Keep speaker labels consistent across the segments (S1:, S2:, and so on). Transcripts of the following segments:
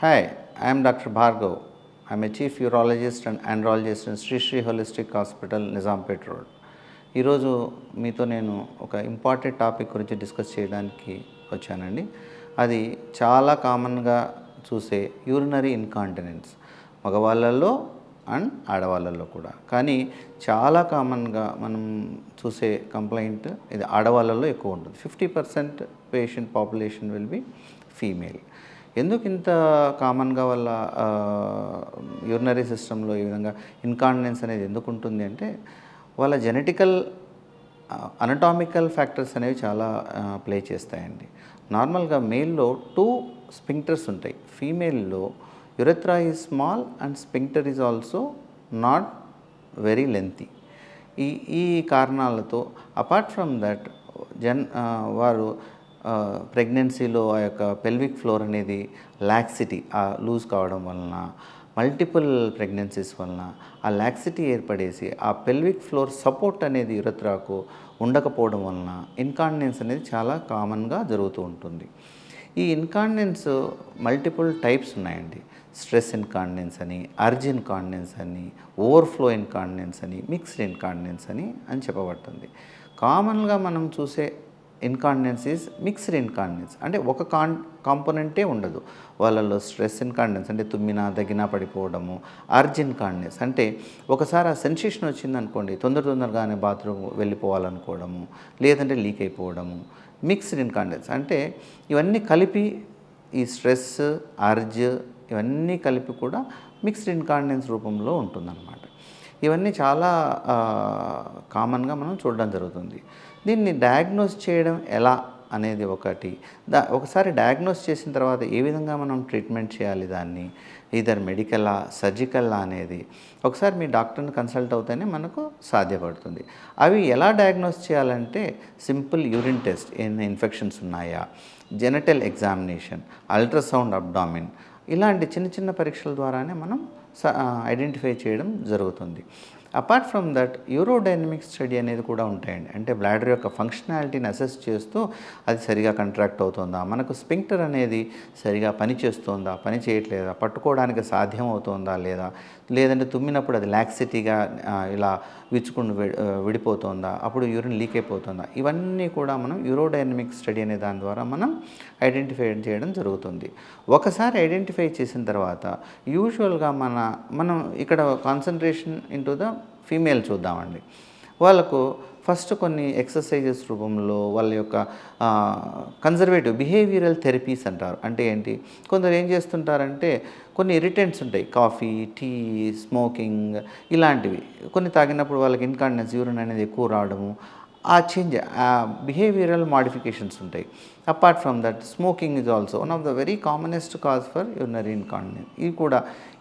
S1: Hi, I am Dr. Bhargav. I am a chief urologist and andrologist in Sri Sri Holistic Hospital, Nizampet Road. ఈరోజు మీతో నేను ఒక important topic గురించి discuss చేయడానికి వచ్చానండి అది చాలా కామన్గా చూసే యూరినరీ ఇన్కాంటినెన్స్ మగవాళ్ళల్లో అండ్ ఆడవాళ్ళల్లో కూడా కానీ చాలా కామన్గా మనం చూసే కంప్లైంట్ ఇది ఆడవాళ్ళల్లో ఎక్కువ ఉంటుంది fifty percent patient population will be female ఎందుకు ఇంత కామన్గా వాళ్ళ యూరినరీ సిస్టంలో ఈ విధంగా ఇన్కాంటినెన్స్ అనేది ఎందుకు ఉంటుంది అంటే వాళ్ళ జెనెటికల్ అనటామికల్ ఫ్యాక్టర్స్ అనేవి చాలా ప్లే చేస్తాయండి. నార్మల్గా మేల్లో టూ స్పింక్టర్స్ ఉంటాయి. ఫీమేల్లో urethra is small and sphincter is also not very lengthy ఈ ఈ కారణాలతో అపార్ట్ ఫ్రమ్ దట్ జన్ వారు ప్రెగ్నెన్సీలో ఆ యొక్క పెల్విక్ ఫ్లోర్ అనేది లాక్సిటీ ఆ లూజ్ కావడం వలన మల్టిపుల్ ప్రెగ్నెన్సీస్ వలన ఆ లాక్సిటీ ఏర్పడేసి ఆ పెల్విక్ ఫ్లోర్ సపోర్ట్ అనేది యురత్రాకు ఉండకపోవడం వలన ఇన్కాంటినెన్స్ అనేది చాలా కామన్గా జరుగుతూ ఉంటుంది. ఈ ఇన్కాంటినెన్స్ మల్టిపుల్ టైప్స్ ఉన్నాయండి. స్ట్రెస్ ఇన్కాండినెన్స్ అని అర్జ్ ఇన్కాంటినెన్స్ అని ఓవర్ఫ్లో ఇన్కాంటినెన్స్ అని మిక్స్డ్ ఇన్కాంటినెన్స్ అని అని చెప్పబడుతుంది. కామన్గా మనం చూసే ఇన్కాండినెన్స్ ఈజ్ మిక్స్డ్ ఇన్కాండినెన్స్ అంటే ఒక కాన్ కాంపోనెంటే ఉండదు. వాళ్ళలో స్ట్రెస్ ఇన్కాండినెన్స్ అంటే తుమ్మినా దగ్గినా పడిపోవడము అర్జ్ ఇన్కాండినెన్స్ అంటే ఒకసారి ఆ సెన్సేషన్ వచ్చిందనుకోండి తొందర తొందరగానే బాత్రూమ్ వెళ్ళిపోవాలనుకోవడము లేదంటే లీక్ అయిపోవడము మిక్స్డ్ ఇన్కాండినెన్స్ అంటే ఇవన్నీ కలిపి ఈ స్ట్రెస్ అర్జ్ ఇవన్నీ కలిపి కూడా మిక్స్డ్ ఇన్కాండినెన్స్ రూపంలో ఉంటుందన్నమాట. ఇవన్నీ చాలా కామన్గా మనం చూడడం జరుగుతుంది. దీన్ని డయాగ్నోస్ చేయడం ఎలా అనేది ఒకటి. దా ఒకసారి డయాగ్నోస్ చేసిన తర్వాత ఏ విధంగా మనం ట్రీట్మెంట్ చేయాలి దాన్ని? ఇదర్ మెడికలా సర్జికల్లా అనేది. ఒకసారి మీ డాక్టర్ని కన్సల్ట్ అవుతేనే మనకు సాధ్యపడుతుంది. అవి ఎలా డయాగ్నోస్ చేయాలంటే సింపుల్ యూరిన్ టెస్ట్ ఏమైనా ఇన్ఫెక్షన్స్ ఉన్నాయా? జెనటల్ ఎగ్జామినేషన్ అల్ట్రాసౌండ్ అబ్డామిన్ ఇలాంటి చిన్న చిన్న పరీక్షల ద్వారానే మనం ఐడెంటిఫై చేయడం జరుగుతుంది. Apart from that urodynamic study అనేది కూడా ఉంటాయండి. అంటే బ్లాడర్ యొక్క ఫంక్షనాలిటీని అసెస్ చేస్తూ అది సరిగా కంట్రాక్ట్ అవుతుందా? మనకు స్పింక్టర్ అనేది సరిగా పని చేస్తుందా పని చేయట్లేదా? పట్టుకోవడానికి సాధ్యం అవుతుందా లేదా? లేదంటే తుమ్మినప్పుడు అది లాక్సిటీగా ఇలా విచ్చుకుని విడిపోతుందా? అప్పుడు యూరిన్ లీక్ అయిపోతుందా? ఇవన్నీ కూడా మనం యూరోడైనమిక్ స్టడీ అనే దాని ద్వారా మనం ఐడెంటిఫై చేయడం జరుగుతుంది. ఒకసారి ఐడెంటిఫై చేసిన తర్వాత యూజువల్గా మన మనం ఇక్కడ కాన్సన్ట్రేషన్ ఇంటూ ద ఫీమేల్ చూద్దామండి. వాళ్ళకు ఫస్ట్ కొన్ని ఎక్సర్సైజెస్ రూపంలో వాళ్ళ యొక్క కన్జర్వేటివ్ బిహేవియరల్ థెరపీస్ అంటారు. అంటే ఏంటి? కొందరు ఏం చేస్తుంటారంటే కొన్ని ఇరిటెంట్స్ ఉంటాయి. కాఫీ టీ స్మోకింగ్ ఇలాంటివి. కొన్ని తాగినప్పుడు వాళ్ళకి ఇన్కాండెన్స్ యూరిన్ అనేది ఎక్కువ రావడము ఆ చేంజ్ ఆ బిహేవియరల్ మాడిఫికేషన్స్ ఉంటాయి. Apart from that smoking is also one of the very commonest cause for urinary incontinence ఇవి కూడా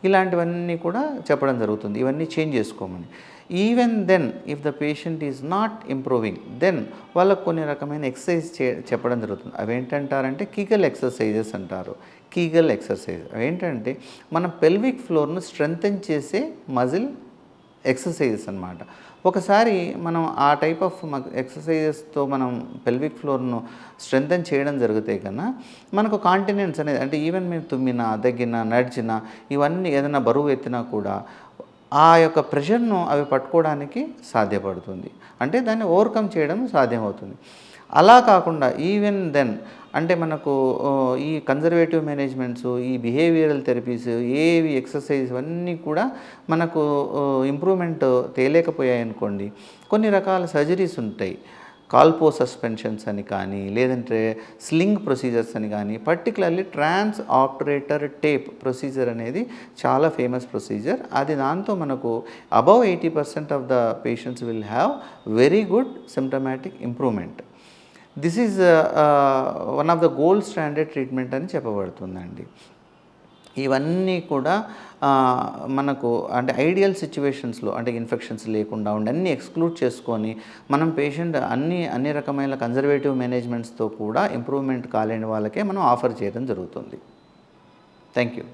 S1: ఇలాంటివన్నీ కూడా చెప్పడం జరుగుతుంది. ఇవన్నీ చేంజ్ చేసుకోమని. Even then if the patient is not improving then వాళ్ళకు కొన్ని రకమైన ఎక్సర్సైజ్ చే చెప్పడం జరుగుతుంది. అవి ఏంటంటారంటే కీగల్ ఎక్సర్సైజెస్ అంటారు. కీగల్ ఎక్సర్సైజ్ ఏంటంటే మన పెల్విక్ ఫ్లోర్ను స్ట్రెంగ్తన్ చేసే మజిల్ ఎక్సర్సైజెస్ అనమాట ఒకసారి మనం ఆ టైప్ ఆఫ్ ఎక్సర్సైజెస్తో మనం పెల్విక్ ఫ్లోర్ను స్ట్రెంగ్తన్ చేయడం జరిగితే కన్నా మనకు కాంటినెన్స్ అనేది అంటే ఈవెన్ మీరు తుమ్మినా దగ్గిన నడిచినా ఇవన్నీ ఏదైనా బరువు ఎత్తినా కూడా ఆ యొక్క ప్రెషర్ను అవి పట్టుకోవడానికి సాధ్యపడుతుంది. అంటే దాన్ని ఓవర్కమ్ చేయడం సాధ్యమవుతుంది. అలా కాకుండా ఈవెన్ దెన్ అంటే మనకు ఈ కన్జర్వేటివ్ మేనేజ్మెంట్స్ ఈ బిహేవియరల్ థెరపీస్ ఏవి ఎక్సర్సైజ్ అన్నీ కూడా మనకు ఇంప్రూవ్మెంట్ తేలేకపోయాయి అనుకోండి కొన్ని రకాల సర్జరీస్ ఉంటాయి. కాల్పో సస్పెన్షన్స్ అని కానీ లేదంటే స్లింగ్ ప్రొసీజర్స్ అని కానీ పర్టికులర్లీ ట్రాన్స్ ఆపరేటర్ టేప్ ప్రొసీజర్ అనేది చాలా ఫేమస్ ప్రొసీజర్. అది దాంతో మనకు above eighty percent of the patients will have very good symptomatic improvement. This is one of the gold standard treatment అని చెప్పబడుతుందండి. ఇవన్నీ కూడా మనకు అంటే ఐడియల్ సిచ్యువేషన్స్లో అంటే ఇన్ఫెక్షన్స్ లేకుండా ఉండి అన్నీ ఎక్స్క్లూడ్ చేసుకొని మనం పేషెంట్ అన్ని అన్ని రకమైన కన్జర్వేటివ్ మేనేజ్మెంట్స్తో కూడా ఇంప్రూవ్మెంట్ కాలేని వాళ్ళకే మనం ఆఫర్ చేయడం జరుగుతుంది. Thank you.